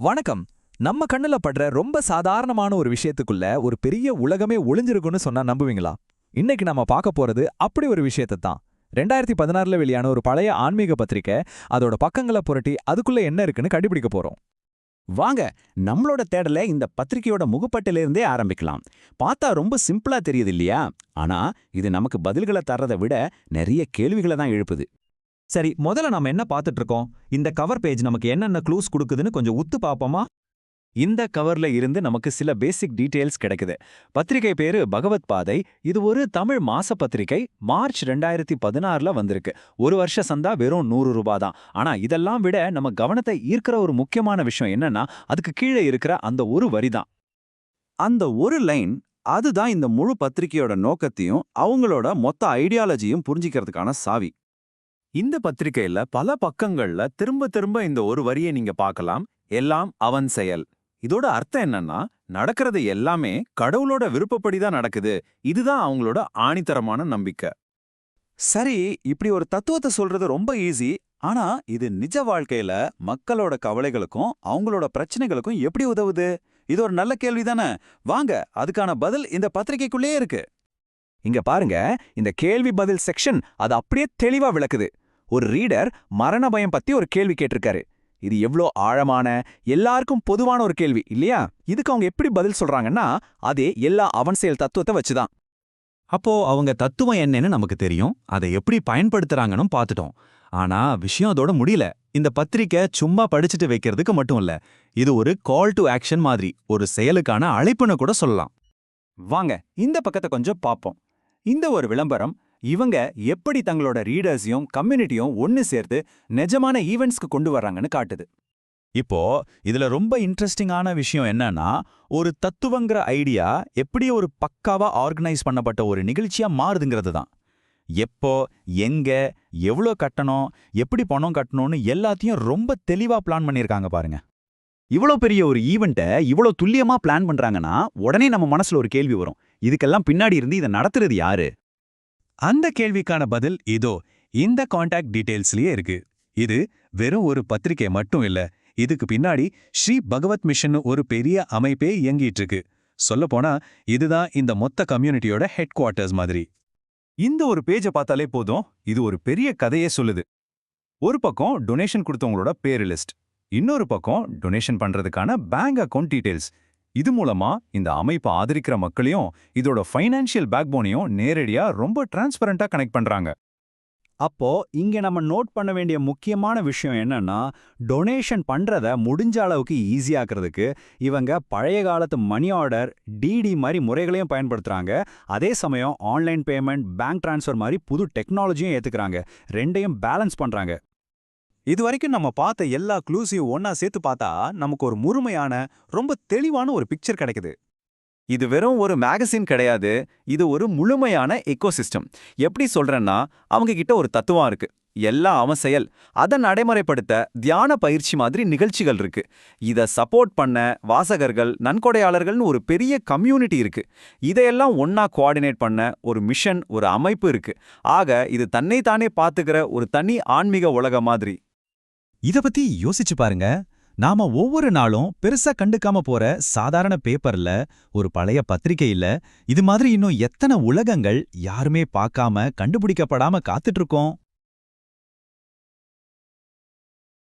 வணக்கம். நம்ம கண்ணுல படுற ரொம்ப சாதாரணமான ஒரு விஷயத்துக்குள்ள ஒரு பெரிய உலகமே ஒளிஞ்சிருக்குன்னு சொன்னா நம்புவீங்களா? இன்னைக்கு நம்ம பார்க்க போறது அப்படி ஒரு விஷயத்தை தான். ரெண்டாயிரத்தி பதினாறுல வெளியான ஒரு பழைய ஆன்மீக பத்திரிக்கை அதோட பக்கங்களை புரட்டி அதுக்குள்ள என்ன இருக்குன்னு கண்டுபிடிக்க போறோம். வாங்க நம்மளோட தேடலை இந்த பத்திரிகையோட முகப்பட்டிலிருந்தே ஆரம்பிக்கலாம். பார்த்தா ரொம்ப சிம்பிளா தெரியுது இல்லையா? ஆனா இது நமக்கு பதில்களை தர்றதை விட நிறைய கேள்விகளை தான் எழுப்புது. சரி முதல்ல நாம என்ன பார்த்துட்டு இருக்கோம்? இந்த கவர் பேஜ் நமக்கு என்னென்ன க்ளூஸ் கொடுக்குதுன்னு கொஞ்சம் உத்து பார்ப்போமா? இந்த கவர்ல இருந்து நமக்கு சில பேசிக் டீடைல்ஸ் கிடைக்குது. பத்திரிகை பேரு பகவத் பாதை. இது ஒரு தமிழ் மாச பத்திரிகை. மார்ச் ரெண்டாயிரத்தி பதினாறுல வந்திருக்கு. ஒரு வருஷ சந்தா வெறும் நூறு ரூபாய் தான் ஆனா இதெல்லாம் விட நம்ம கவனத்தை ஈர்க்கிற ஒரு முக்கியமான விஷயம் என்னன்னா அதுக்கு கீழே இருக்கிற அந்த ஒரு வரி தான் அந்த ஒரு லைன் அதுதான் இந்த முழு பத்திரிகையோட நோக்கத்தையும் அவங்களோட மொத்த ஐடியாலஜியும் புரிஞ்சிக்கிறதுக்கான சாவி. இந்த பத்திரிகையில பல பக்கங்கள்ல திரும்ப திரும்ப இந்த ஒரு வரியை நீங்க பார்க்கலாம். எல்லாம் அவன் செயல். இதோட அர்த்தம் என்னன்னா நடக்கிறது எல்லாமே கடவுளோட விருப்பப்படி தான் நடக்குது. இதுதான் அவங்களோட ஆணித்தரமான நம்பிக்கை. சரி இப்படி ஒரு தத்துவத்தை சொல்றது ரொம்ப ஈஸி ஆனா இது நிஜ வாழ்க்கையில மக்களோட கவலைகளுக்கும் அவங்களோட பிரச்சனைகளுக்கும் எப்படி உதவுது? இது ஒரு நல்ல கேள்வி தானே வாங்க அதுக்கான பதில் இந்த பத்திரிகைக்குள்ளேயே இருக்கு. இங்க பாருங்க இந்த கேள்வி பதில் செக்ஷன் அது அப்படியே தெளிவா விளக்குது. ஒரு ரீடர் மரண பயம் பத்தி ஒரு கேள்வி கேட்டிருக்காரு. இது எவ்ளோ ஆழமான எல்லாருக்கும் பொதுவான ஒரு கேள்வி இல்லையா? இதுக்கு அவங்க எப்படி பதில் சொல்றாங்கன்னா அதே எல்லா அவன் செயல் தத்துவத்தை வச்சுதான். அப்போ அவங்க தத்துவம் என்னன்னு நமக்கு தெரியும் அதை எப்படி பயன்படுத்துறாங்கன்னு பார்த்துட்டோம். ஆனா விஷயம் அதோட முடியல. இந்த பத்திரிக்கை சும்மா படிச்சுட்டு வைக்கிறதுக்கு மட்டும் இல்ல இது ஒரு கால் டு ஆக்ஷன் மாதிரி ஒரு செயலுக்கான அழைப்புன்னு கூட சொல்லலாம். வாங்க இந்த பக்கத்தை கொஞ்சம் பார்ப்போம். இந்த ஒரு விளம்பரம் இவங்க எப்படி தங்களோட ரீடர்ஸையும் கம்யூனிட்டியும் ஒன்னு சேர்த்து நிஜமான ஈவெண்ட்ஸ்க்கு கொண்டு வர்றாங்கன்னு காட்டுது. இப்போ இதுல ரொம்ப இன்ட்ரெஸ்டிங்கான விஷயம் என்னன்னா ஒரு தத்துவங்கிற ஐடியா எப்படி ஒரு பக்காவா ஆர்கனைஸ் பண்ணப்பட்ட ஒரு நிகழ்ச்சியா மாறுதுங்கிறது தான். எப்போ எங்க எவ்வளோ கட்டணும் எப்படி பணம் கட்டணும்னு எல்லாத்தையும் ரொம்ப தெளிவா பிளான் பண்ணியிருக்காங்க பாருங்க. இவ்வளோ பெரிய ஒரு ஈவெண்ட்டை இவ்வளோ துல்லியமா பிளான் பண்றாங்கன்னா உடனே நம்ம மனசுல ஒரு கேள்வி வரும். இதுக்கெல்லாம் பின்னாடி இருந்து இதை நடத்துறது யாரு? அந்த கேள்விக்கான பதில் இதோ இந்த காண்டாக்ட் டீடைல்ஸ்லயே இருக்கு. இது வெறும் ஒரு பத்திரிகை மட்டும் இல்ல இதுக்கு பின்னாடி ஸ்ரீ பகவத் மிஷன் ஒரு பெரிய அமைப்பே இயங்கிட்டு இருக்கு. சொல்லப்போனா இதுதான் இந்த மொத்த கம்யூனிட்டியோட ஹெட் குவார்ட்டர்ஸ் மாதிரி. இந்த ஒரு பேஜை பார்த்தாலே போதும் இது ஒரு பெரிய கதையே சொல்லுது. ஒரு பக்கம் டொனேஷன் கொடுத்தவங்களோட பேர் லிஸ்ட் இன்னொரு பக்கம் டொனேஷன் பண்றதுக்கான பேங்க் அக்கவுண்ட் டீடைல்ஸ் இது மூலமா இந்த அமைப்பை ஆதரிக்கிற மக்களையும் இதோட ஃபைனான்ஷியல் பேக்போனையும் நேரடியா ரொம்ப டிரான்ஸ்பரண்டா கனெக்ட் பண்றாங்க. அப்போ இங்க நம்ம நோட் பண்ண வேண்டிய முக்கியமான விஷயம் என்னன்னா டொனேஷன் பண்றத முடிஞ்ச அளவுக்கு ஈஸியாக்குறதுக்கு இவங்க பழைய காலத்து மணி ஆர்டர் டிடி மாதிரி முறைகளையும் பயன்படுத்துறாங்க. அதே சமயம் ஆன்லைன் பேமெண்ட் பேங்க் டிரான்ஸ்ஃபர் மாதிரி புது டெக்னாலஜியும் ஏத்துக்கிறாங்க. ரெண்டையும் பேலன்ஸ் பண்றாங்க. இது வரைக்கும் நம்ம பார்த்த எல்லா க்ளூஸையும் ஒன்னா சேர்த்து பார்த்தா நமக்கு ஒரு முழுமையான ரொம்ப தெளிவான ஒரு பிக்சர் கிடைக்குது. இது வெறும் ஒரு மேகசின் கிடையாது. இது ஒரு முழுமையான எக்கோசிஸ்டம் எப்படி சொல்றேன்னா அவங்க கிட்ட ஒரு தத்துவம் இருக்கு. எல்லாம் அவன் செயல். அதை நடைமுறைப்படுத்த தியான பயிற்சி மாதிரி நிகழ்ச்சிகள் இருக்கு. இதை சப்போர்ட் பண்ண வாசகர்கள் நன்கொடையாளர்கள்னு ஒரு பெரிய கம்யூனிட்டி இருக்கு. இதையெல்லாம் ஒன்னா கோஆர்டினேட் பண்ண ஒரு மிஷன் ஒரு அமைப்பு இருக்கு. ஆக இது தன்னைத்தானே பார்த்துக்கிற ஒரு தனி ஆன்மீக உலக மாதிரி. இத பத்தி யோசிச்சு பாருங்க. நாம ஒவ்வொரு நாளும் பெருசா கண்டுக்காம போற சாதாரண பேப்பர்ல ஒரு பழைய பத்திரிகையில இது மாதிரி இன்னும் எத்தனை உலகங்கள் யாருமே பார்க்காம கண்டுபிடிக்கப்படாம காத்துட்டு இருக்கோம்.